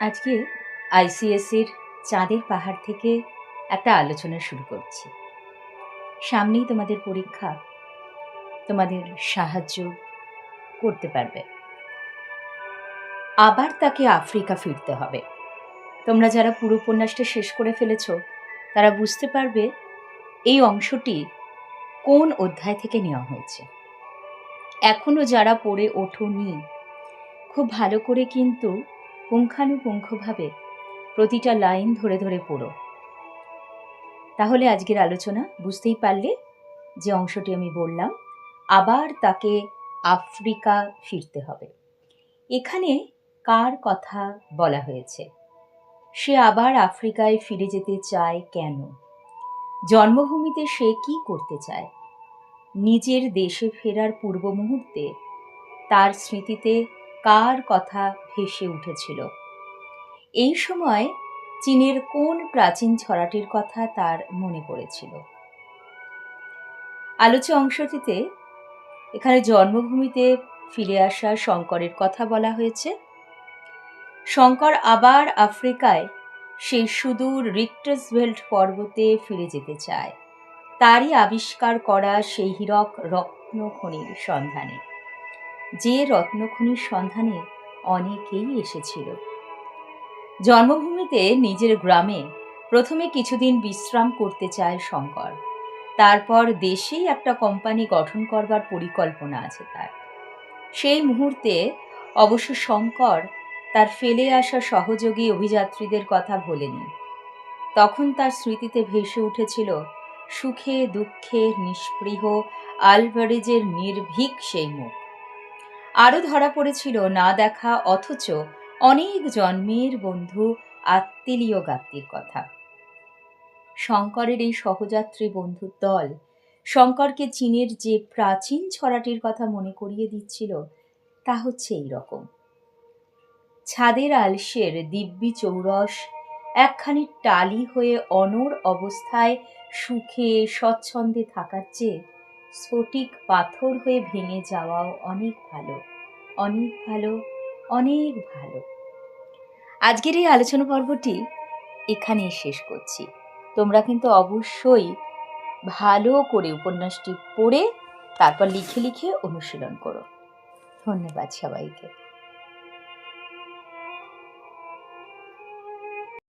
আজকে আইসিএসির চাঁদের পাহাড় থেকে একটা আলোচনা শুরু করছি। সামনেই তোমাদের পরীক্ষা, তোমাদের সাহায্য করতে পারবে। আবার তাকে আফ্রিকা ফিরতে হবে। তোমরা যারা পুরো উপন্যাসটা শেষ করে ফেলেছ, তারা বুঝতে পারবে এই অংশটি কোন অধ্যায় থেকে নেওয়া হয়েছে। এখনও যারা পড়ে ওঠোনি, খুব ভালো করে কিন্তু পুঙ্খানুপুঙ্খভাবে প্রতিটা লাইন ধরে ধরে পড়ো। তাহলে আজকের আলোচনা বুঝতেই পারলে যে অংশটি আমি বললাম, আবার তাকে আফ্রিকা ফিরতে হবে। এখানে কার কথা বলা হয়েছে? সে আবার আফ্রিকায় ফিরে যেতে চায় কেন? জন্মভূমিতে সে কি করতে চায়? নিজের দেশে ফেরার পূর্ব মুহূর্তে তার স্মৃতিতে কার কথা ভেসে উঠেছিল। এই সময় চীনের কোন প্রাচীন ছড়াটির কথা তার মনে পড়েছিল? আলোচ্য অংশটিতে এখানে জন্মভূমিতে ফিরে আসা শঙ্করের কথা বলা হয়েছে। শঙ্কর আবার আফ্রিকায় সেই সুদূর রিক্টাসভেল্ট পর্বতে ফিরে যেতে চায়। তারই আবিষ্কার করা সেই হীরক রত্নখনির সন্ধানে। যে রত্নখনির সন্ধানে অনেকেই এসেছিল। জন্মভূমিতে নিজের গ্রামে প্রথমে কিছুদিন বিশ্রাম করতে চায় শঙ্কর। তারপর দেশেই একটা কোম্পানি গঠন করবার পরিকল্পনা আছে তার। সেই মুহূর্তে অবশ্য শঙ্কর তার ফেলে আসা সহযোগী অভিযাত্রীদের কথা ভোলেনি। তখন তার স্মৃতিতে ভেসে উঠেছিল সুখে, দুঃখে, নিষ্পৃহ, আলভারেজের নির্ভীক সেই মুখ। আরও ধরা পড়েছিল না দেখা অথচ অনেক জন্মের বন্ধু আত্মীয় গাত্তির কথা। শঙ্করের এই সহযাত্রী বন্ধুর দল শঙ্করকে চীনের যে প্রাচীন ছড়াটির কথা মনে করিয়ে দিচ্ছিল, তা হচ্ছে এই রকম ছাদের আলসের দিব্যি চৌরস একখানি টালি হয়ে অনর অবস্থায় সুখে স্বচ্ছন্দে থাকার চেয়ে স্ফটিক পাথর হয়ে ভেঙে যাওয়াও অনেক ভালো অনেক ভালো অনেক ভালো। আজকের এই আলোচনা পর্বটি এখানেই শেষ করছি। তোমরা কিন্তু অবশ্যই ভালো করে উপন্যাসটি পড়ে তারপর লিখে লিখে অনুশীলন করো। ধন্যবাদ সবাইকে।